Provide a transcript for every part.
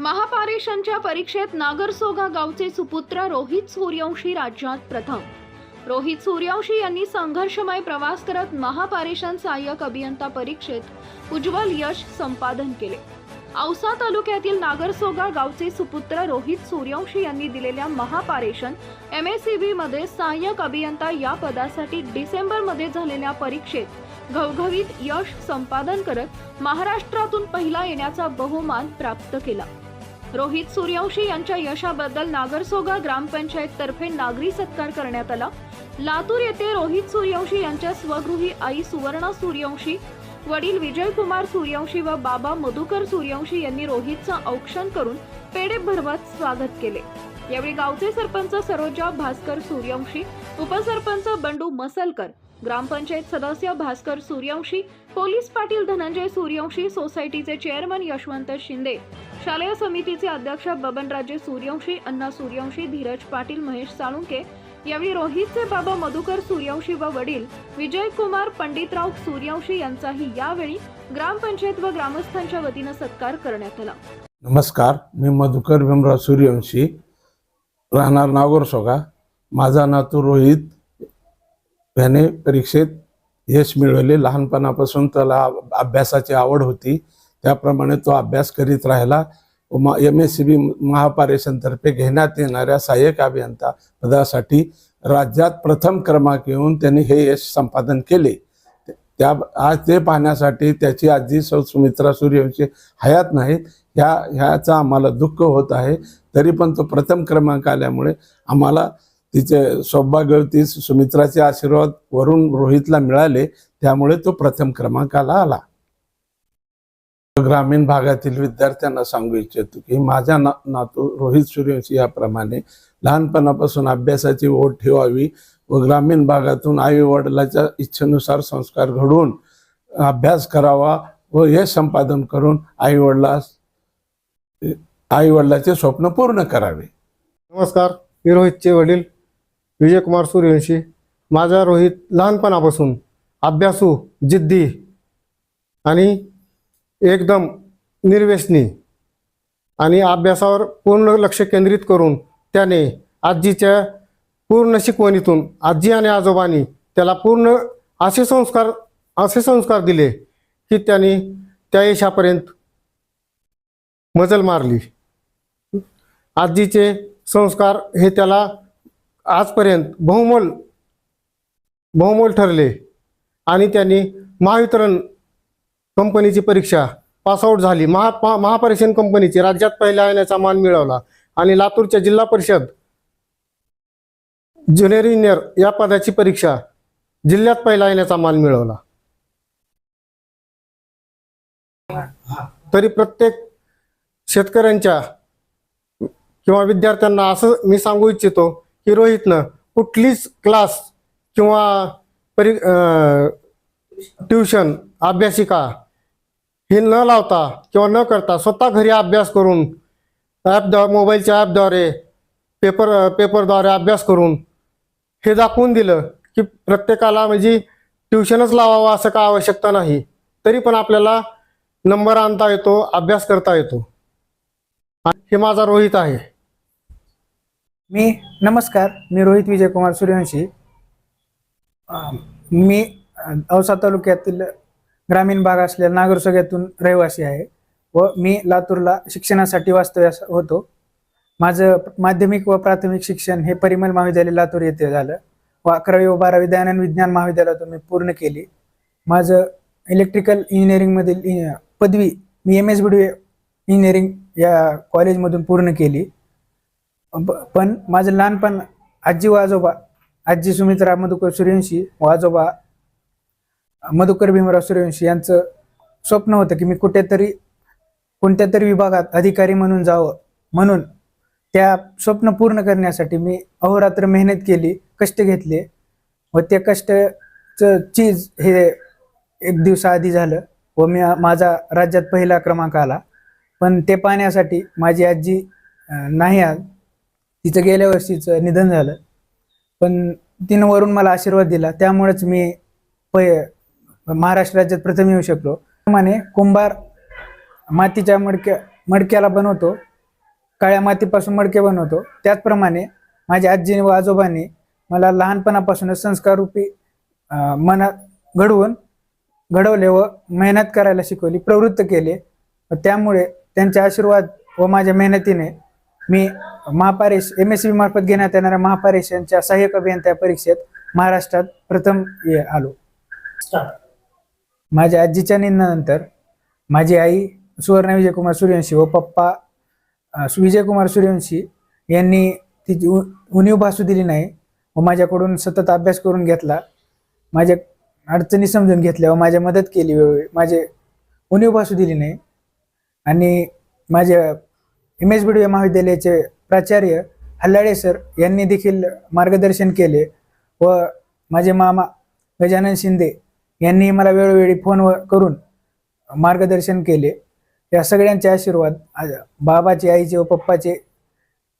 महापारेषणच्या परीक्षेत नागरसोगा गावचे सुपुत्र रोहित सूर्यवंशी राज्यात प्रथम. रोहित सूर्यवंशी यांनी संघर्षमय प्रवास करत महापारेषण सहाय्यक अभियंता परीक्षेत उज्ज्वल यश संपादन केले. औसा तालुक्यातील नागरसोगा गावचे सुपुत्र रोहित सूर्यवंशी यांनी दिलेल्या महापारेषण एम एसमध्ये सहाय्यक अभियंता या पदासाठी डिसेंबरमध्ये झालेल्या परीक्षेत घवघवीत यश संपादन करत महाराष्ट्रातून पहिला येण्याचा बहुमान प्राप्त केला. रोहित सूर्यवंशी यांच्या यशाबद्दल नागरसोगा ग्रामपंचायत तर्फे नागरी सत्कार करण्यात आला. लातूर येथे रोहित सूर्यवंशी यांच्या स्वगृही आई सुवर्णा सूर्यवंशी वडील विजयकुमार सूर्यवंशी व बाबा मधुकर सूर्यवंशी यांनी रोहितचं औक्षण करून पेढे भरवत स्वागत केले. यावेळी गावचे सरपंच सरोजा भास्कर सूर्यवंशी उपसरपंच बंडू मसलकर ग्रामपंचायत सदस्य भास्कर सूर्यवंशी पोलीस पाटील धनंजय सूर्यवंशी सोसायटीचे चेअरमन यशवंत शिंदे शालेय समितीचे अध्यक्ष बबनराजे सूर्यवंशी अण्णा सूर्यवंशी धीरज पाटील महेश साळुंके यावेळी रोहितचे बाबा मधुकर सूर्यवंशी व वडील विजयकुमार पंडितराव सूर्यवंशी यांचाही यावेळी ग्रामपंचायत व ग्रामस्थांच्या वतीनं सत्कार करण्यात आला. नमस्कार मी मधुकर भीमराव सूर्यवंशी. राहणार नागोरसोगा माझा नातू रोहित. ह्याने परीक्षेत यश मिळवले. लहानपणापासून त्याला अभ्यासाची आवड होती. त्याप्रमाणे तो अभ्यास करीत राहिला. एम एस सी बी महापारेषणतर्फे घेण्यात येणाऱ्या सहाय्यक अभियंता पदासाठी राज्यात प्रथम क्रमांक येऊन त्यांनी हे यश संपादन केले. त्या आज ते पाहण्यासाठी त्याची आजी सौ सुमित्रा सूर्यवंशी हयात नाहीत. ह्या ह्याचा आम्हाला दुःख होत आहे. तरी पण तो प्रथम क्रमांक आल्यामुळे आम्हाला तिचे सौभाग्यवती सुमित्राचे आशीर्वाद वरून रोहितला मिळाले त्यामुळे तो प्रथम क्रमांकाला आला. ग्रामीण भागातील विद्यार्थ्यांना सांगू इच्छितो की माझ्या ना नातू रोहित सूर्यवंशी याप्रमाणे लहानपणापासून अभ्यासाची ओढ ठेवावी व ग्रामीण भागातून आई वडिलाच्या इच्छेनुसार संस्कार घडवून अभ्यास करावा व हे संपादन करून आई वडिलास आई वडिलाचे स्वप्न पूर्ण करावे. नमस्कार मी रोहितचे वडील विजयकुमार सूर्यवंशी माझा रोहित लहानपणापासून अभ्यासू जिद्दी आणि एकदम निर्व्यसनी आणि अभ्यासावर पूर्ण लक्ष केंद्रित करून त्याने आजीच्या पूर्ण शिकवणीतून आजी आणि आजोबांनी त्याला पूर्ण असे संस्कार असे संस्कार दिले की त्यांनी त्या यशापर्यंत मजल मारली. आजीचे संस्कार हे त्याला आजपर्यंत बहुमोल बहुमोल ठरले आणि त्यांनी महावितरण कंपनीची परीक्षा पासआउट झाली. महा महा- महापरीक्षण कंपनीची राज्यात पहिल्या येण्याचा मान मिळवला आणि लातूरच्या जिल्हा परिषद ज्युनियर इंजिनियर या पदाची परीक्षा जिल्ह्यात पहिला येण्याचा मान मिळवला. तरी प्रत्येक शेतकऱ्यांच्या किंवा विद्यार्थ्यांना असं मी सांगू इच्छितो की रोहितनं कुठलीच क्लास किंवा परी ट्युशन अभ्यासिका हे न लावता किंवा न करता स्वतः घरी अभ्यास करून ॲपद्वारे मोबाईलच्या ॲपद्वारे पेपर पेपरद्वारे अभ्यास करून हे दाखवून दिलं की प्रत्येकाला म्हणजे ट्युशनच लावावं असं का आवश्यकता नाही तरी पण आपल्याला नंबर आणता येतो अभ्यास करता येतो. आणि हे माझा रोहित आहे. मी नमस्कार मी रोहित विजयकुमार सूर्यवंशी. मी औसा तालुक्यातील ग्रामीण भाग असलेल्या नागरसोग्यातून रहिवासी आहे व मी लातूरला शिक्षणासाठी वास्तव्यास होतो. माझं माध्यमिक व प्राथमिक शिक्षण हे परिमल महाविद्यालय लातूर येथे झालं व अकरावी व बारावी दयानंद विज्ञान महाविद्यालयातून मी पूर्ण केली. माझं इलेक्ट्रिकल इंजिनिअरिंगमधील पदवी मी M S B D engineering या कॉलेजमधून पूर्ण केली. पण माझं लहानपण आजी व आजोबा आजी सुमित्रा मधुकर सूर्यवंशी व आजोबा मधुकर भीमराव सूर्यवंशी यांचं स्वप्न होतं की मी कुठेतरी कोणत्या तरी विभागात अधिकारी म्हणून जावं. म्हणून त्या स्वप्न पूर्ण करण्यासाठी मी अहोरात्र मेहनत केली कष्ट घेतले व त्या कष्टाचं चीज हे एक दिवसाआधी झालं व मी माझा राज्यात पहिला क्रमांक आला. पण ते पाहण्यासाठी माझी आजी नाही आज तिचं गेल्या वर्षीचं निधन झालं. पण तिनं वरून मला आशीर्वाद दिला. त्यामुळेच मी पै महाराष्ट्र राज्यात प्रथम येऊ शकलो. प्रमाणे कुंभार मातीच्या मडक्या मडक्याला बनवतो. काळ्या मातीपासून मडके बनवतो. त्याचप्रमाणे माझ्या आजी व आजोबांनी मला लहानपणापासूनच संस्काररूपी मनात घडवून घडवले व मेहनत करायला शिकवली प्रवृत्त केले. व त्यामुळे त्यांचे आशीर्वाद व माझ्या मेहनतीने मी महापारेश एम एस सी मार्फत घेण्यात येणाऱ्या महापारेश यांच्या सहाय्यक अभियंता परीक्षेत महाराष्ट्रात प्रथम आलो. माझ्या आजीच्या निधनानंतर माझी आई सुवर्ण विजयकुमार सूर्यवंशी व पप्पा विजयकुमार सूर्यवंशी यांनी तिची उ- उणीव भासू दिली नाही व माझ्याकडून सतत अभ्यास करून घेतला. माझ्या अडचणी समजून घेतल्या व माझ्या मदत केली. वेळोवेळी माझे उणीव भासू दिली नाही. आणि माझ्या इमेज व्हिडिओ महाविद्यालयाचे प्राचार्य हल्लाळे सर यांनी देखील मार्गदर्शन केले व माझे मामा गजानन शिंदे यांनी मला वेळोवेळी फोन करून मार्गदर्शन केले. या सगळ्यांचे आशीर्वाद बाबाचे आईचे व पप्पाचे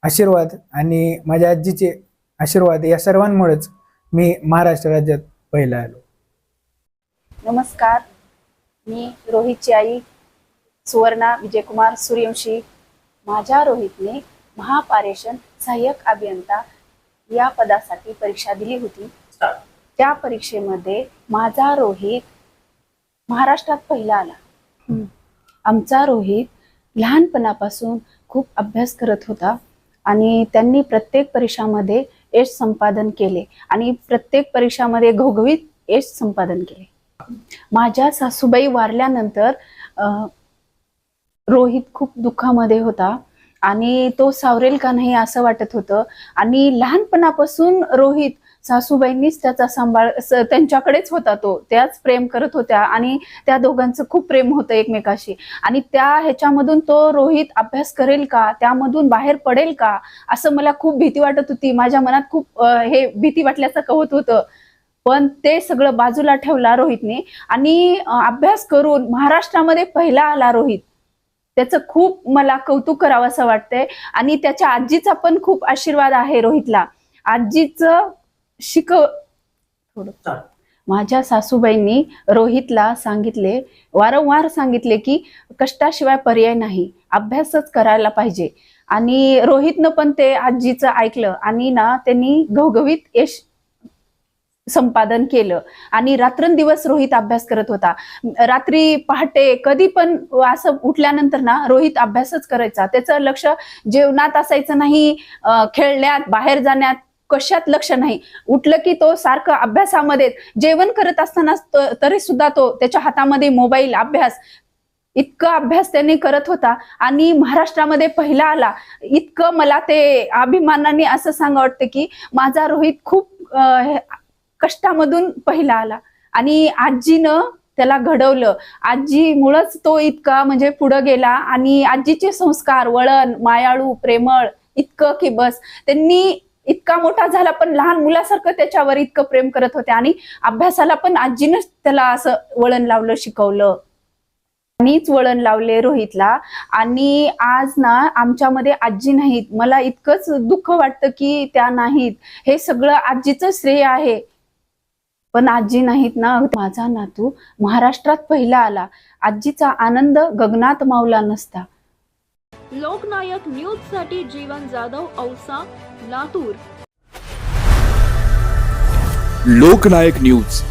आशीर्वाद आणि माझ्या आजीचे आशीर्वाद या सर्वांमुळेच मी महाराष्ट्र राज्यात पहिला आलो. नमस्कार. मी रोहितची आई सुवर्णा विजयकुमार सूर्यवंशी माझ्या रोहितने महापारेषण सहाय्यक अभियंता या पदासाठी परीक्षा दिली होती. त्या परीक्षेमध्ये माझा रोहित महाराष्ट्रात पहिला आला. आमचा रोहित लहानपणापासून खूप अभ्यास करत होता आणि त्यांनी प्रत्येक परीक्षामध्ये यश संपादन केले आणि प्रत्येक परीक्षामध्ये घवघवीत यश संपादन केले. माझ्या सासूबाई वारल्यानंतर अ, रोहित खूप दुःखामध्ये होता आणि तो सावरेल का नाही असं वाटत होतं. आणि लहानपणापासून रोहित सासूबाईंनीच त्याचा सांभाळ स- त्यांच्याकडेच होता तो. त्याच प्रेम करत होत्या आणि त्या दोघांचं खूप प्रेम होतं एकमेकाशी. आणि त्या ह्याच्यामधून तो रोहित अभ्यास करेल का? त्यामधून बाहेर पडेल का? असं मला खूप भीती वाटत होती. माझ्या मनात खूप हे भीती वाटल्याचं कवत होतं. पण ते सगळं बाजूला ठेवला रोहितने आणि अभ्यास करून महाराष्ट्रामध्ये पहिला आला रोहित. त्याचं खूप मला कौतुक करावं असं वाटतंय. आणि त्याच्या आजीचा पण खूप आशीर्वाद आहे रोहितला. आजीचं शिकव थोडं. माझ्या सासूबाईंनी रोहितला सांगितले वारंवार सांगितले की कष्टाशिवाय पर्याय नाही. अभ्यासच करायला पाहिजे. आणि रोहितनं पण ते आजीचं ऐकलं आणि ना त्यांनी घवघवीत यश संपादन केलं. आणि रात्रंदिवस रोहित अभ्यास करत होता. रात्री पहाटे कधी पण असं उठल्यानंतर ना रोहित अभ्यासच करायचा. त्याचं लक्ष जेवणात असायचं नाही खेळण्यात बाहेर जाण्यात कशात लक्ष नाही. उठलं की तो सारखं अभ्यासामध्ये जेवण करत असताना तरी सुद्धा तो त्याच्या हातामध्ये मोबाईल अभ्यास इतका अभ्यास त्यांनी करत होता. आणि महाराष्ट्रामध्ये पहिला आला. इतकं मला ते अभिमानाने असं सांगा वाटतं की माझा रोहित खूप हे- कष्टामधून पहिला आला. आणि आजीनं त्याला घडवलं. आजीमुळंच तो इतका म्हणजे पुढं गेला आणि आजीचे संस्कार वळण मायाळू प्रेमळ इतकं की बस. त्यांनी इतका मोठा झाला पण लहान मुलासारखं त्याच्यावर इतकं प्रेम करत होते. आणि अभ्यासाला पण आजीनंच त्याला असं वळण लावलं शिकवलं. मीच वळण लावले रोहितला. आणि आज ना आमच्यामध्ये आजी नाहीत. मला इतकंच दुःख वाटतं की त्या नाहीत. हे सगळं आजीचं श्रेय आहे. पण आजी नाहीत ना. माझा नातू महाराष्ट्रात पहिला आला. आजीचा आनंद गगनात मावला नसता. लोकनायक न्यूजसाठी जीवन जाधव औसा लातूर. लोकनायक न्यूज.